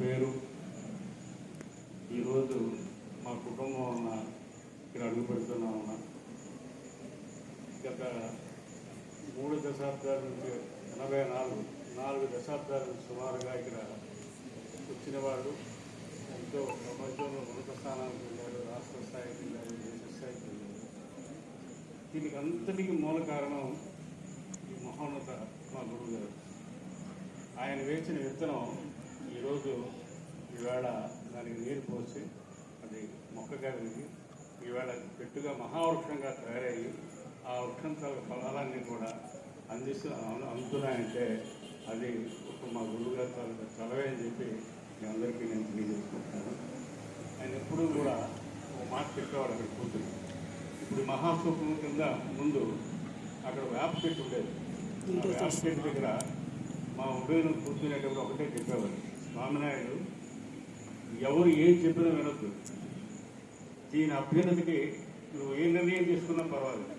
పేరు. ఈరోజు మా కుటుంబం ఉన్న ఇక్కడ అడుగు పెడుతున్నా ఉన్నా గత మూడు దశాబ్దాల నుంచి ఎనభై నాలుగు నాలుగు దశాబ్దాల సుమారుగా ఇక్కడ వచ్చిన వాళ్ళు ఎంతో ప్రపంచంలో ఉన్నత స్థానానికి వెళ్ళారు రాష్ట్ర స్థాయికి వెళ్ళారు దేశ స్థాయికి వెళ్ళారు దీనికి అంతటికి మూల కారణం ఈ మహోన్నత మా గురువు గారు. ఆయన వేసిన విత్తనం ఈరోజు ఈవేళ దానికి నీరు పోసి అది మొక్కగా పెరిగి ఈవేళ చెట్టుగా మహావృక్షంగా తయారయ్యి ఆ వృక్షం తాలూకు ఫలాలన్నీ కూడా అందిస్తూ అందుతున్నాయంటే అది ఒక మా గురువుగారి తాలూకు చలవే అని చెప్పి మీ అందరికీ నేను తెలియజేసుకుంటున్నాను. ఆయన ఎప్పుడూ కూడా ఒక మాట చెప్పేవాడు అక్కడ కూర్చుని ఇప్పుడు మహాసూపం కింద ముందు అక్కడ వేప చెట్టు ఉండేది. ఆ వేప చెట్టు దగ్గర మా ఉదయం కూర్చునేటప్పుడు ఒకటే చెప్పేవారు. స్వామినాయుడు ఎవరు ఏం చెప్పినా వినొద్దు. దీని అభ్యున్నతికి నువ్వు ఏ నిర్ణయం తీసుకున్నా పర్వాలేదు.